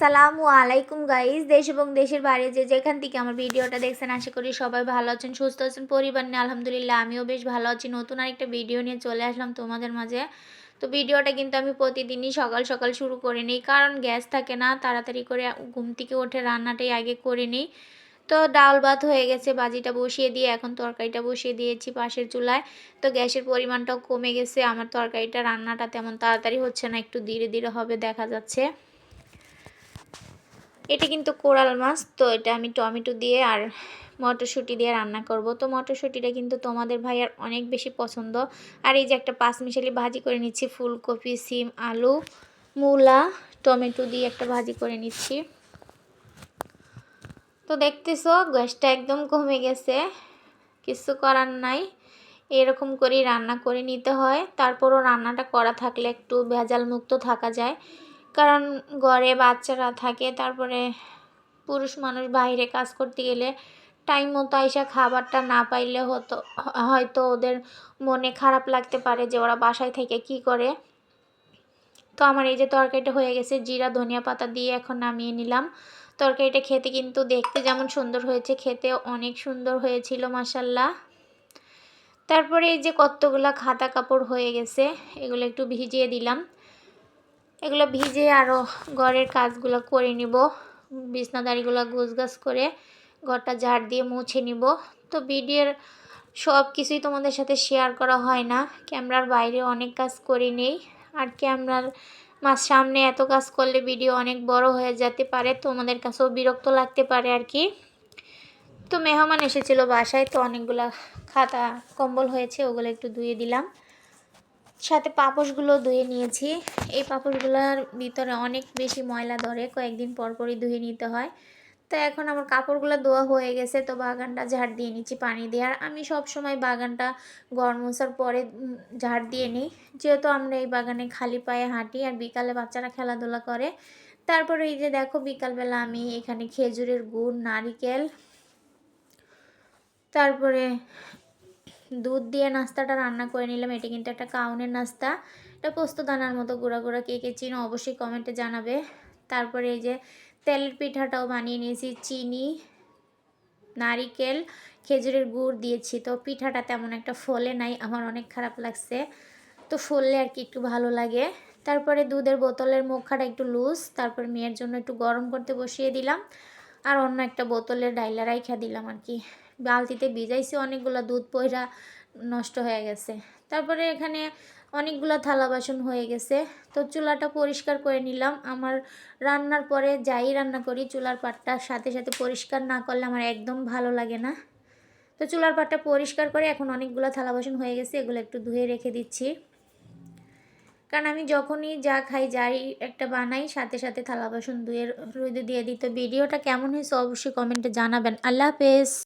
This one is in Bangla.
আসসালামু আলাইকুম গাইজ দেশ এবং দেশের বাইরে যে যেখান থেকে আমার ভিডিওটা দেখছেন, আশা করি সবাই ভালো আছেন, সুস্থ আছেন, পরিবার নিয়ে আলহামদুলিল্লাহ আমিও বেশ ভালো আছি। নতুন আরেকটা ভিডিও নিয়ে চলে আসলাম তোমাদের মাঝে। তো ভিডিওটা কিন্তু আমি প্রতিদিনই সকাল সকাল শুরু করে নিই, কারণ গ্যাস থাকে না, তাড়াতাড়ি করে ঘুম থেকে উঠে রান্নাটাই আগে করে নিই। তো ডাল ভাত হয়ে গেছে, বাজিটা বসিয়ে দিয়ে এখন তরকারিটা বসিয়ে দিয়েছি পাশের চুলায়। তো গ্যাসের পরিমাণটাও কমে গেছে, আমার তরকারিটা, রান্নাটা তেমন তাড়াতাড়ি হচ্ছে না, একটু ধীরে ধীরে হবে, দেখা যাচ্ছে। এটা কিন্তু কোরাল মাছ, তো এটা আমি টমেটো দিয়ে আর মটরশুঁটি দিয়ে রান্না করব। তো মটরশুঁটিটা কিন্তু তোমাদের ভাইয়ার অনেক বেশি পছন্দ। আর এই যে একটা পাঁচ মিশালি ভাজি করে নিচ্ছি, ফুলকপি, সিম, আলু, মূলা, টমেটো দিয়ে একটা ভাজি করে নিচ্ছি। তো দেখতেছো, গ্যাসটা একদম কমে গেছে, কিছু করার নাই। এরকম করেই রান্না করে নিতে হয়। তারপরও রান্নাটা করা থাকলে একটু ভেজাল মুক্ত থাকা যায়। কারণ ঘরে বাচ্চারা থাকে, তারপরে পুরুষ মানুষ বাইরে কাজ করতে গেলে টাইম মতো আইসা খাবারটা না পাইলে হতো, হয়তো ওদের মনে খারাপ লাগতে পারে যে ওরা বাসায় থেকে কি করে। তো আমার এই যে তরকারিটা হয়ে গেছে, জিরা, ধনিয়া পাতা দিয়ে এখন নামিয়ে নিলাম। তরকারিটা খেতে কিন্তু দেখতে যেমন সুন্দর হয়েছে খেতে অনেক সুন্দর হয়েছিল মাসাল্লাহ তারপরে এই যে কতগুলা খাতা কাপড় হয়ে গেছে, এগুলো একটু ভিজিয়ে দিলাম। এগুলো ভিজে আরও ঘরের কাজগুলো করে নিব। বিছনাদারিগুলো গাছ করে ঘরটা ঝাড় দিয়ে মুছে নিব। তো ভিডিওর সব কিছুই তোমাদের সাথে শেয়ার করা হয় না। ক্যামেরার বাইরে অনেক কাজ করে নেই। আর ক্যামেরার মাছ সামনে এত কাজ করলে ভিডিও অনেক বড় হয়ে যেতে পারে, তোমাদের কাছেও বিরক্ত লাগতে পারে আর কি। তো মেহমান এসেছিল বাসায়, তো অনেকগুলো খাতা, কম্বল হয়েছে, ওগুলো একটু ধুয়ে দিলাম। সাথে পাপোশগুলো ধুয়ে নিয়েছি। এই পাপোশগুলোর ভিতরে অনেক বেশি ময়লা ধরে, কয়েকদিন পর পরই ধুয়ে নিতে হয়। তো এখন আমার কাপড়গুলো ধোয়া হয়ে গেছে, তো বাগানটা ঝাড় দিয়ে নিচ্ছি পানি দিয়ে। আর আমি সব সময় বাগানটা গরম মশার পরে ঝাড় দিয়ে নিই। যেহেতু আমরা এই বাগানে খালি পায়ে হাঁটি আর বিকালে বাচ্চারা খেলাধুলা করে। তারপরে এই যে দেখো, বিকালবেলা আমি এখানে খেজুরের গুড়, নারিকেল, তারপরে দুধ দিয়ে নাস্তাটা রান্না করে নিলাম। এটি কিন্তু একটা কাউনের নাস্তা। এটা পোস্ত দানার মতো গুঁড়া গুঁড়া কে কে চিনো অবশ্যই কমেন্টে জানাবে। তারপরে এই যে তেলের পিঠাটাও বানিয়ে নিয়েছি, চিনি, নারিকেল, খেজুরের গুড় দিয়েছি। তো পিঠাটা তেমন একটা ফলে নাই, আমার অনেক খারাপ লাগছে। তো ফললে আর কি একটু ভালো লাগে। তারপরে দুধের বোতলের মুখাটা একটু লুজ তারপর মেয়ের জন্য একটু গরম করতে বসিয়ে দিলাম। আর অন্য একটা বোতলের ডাইলা রাইখা দিলাম আর কি। বালতিতে ভিজাইছি, অনেকগুলো দুধ পয়রা নষ্ট হয়ে গেছে। তারপরে এখানে অনেকগুলো থালা বাসন হয়ে গেছে। তো চুলাটা পরিষ্কার করে নিলাম। আমার রান্নার পরে যাই রান্না করি, চুলার পাটটা সাথে সাথে পরিষ্কার না করলে আমার একদম ভালো লাগে না। তো চুলার পাটটা পরিষ্কার করে এখন অনেকগুলো থালা বাসন হয়ে গেছে, এগুলো একটু ধুয়ে রেখে দিচ্ছি। কারণ আমি যখনই যা খাই, যাই একটা বানাই, সাথে সাথে থালা বাসন ধুয়ে রোদে দিয়ে দিই। তো ভিডিওটা কেমন হয়েছে অবশ্যই কমেন্টে জানাবেন। আল্লাহ হাফেজ।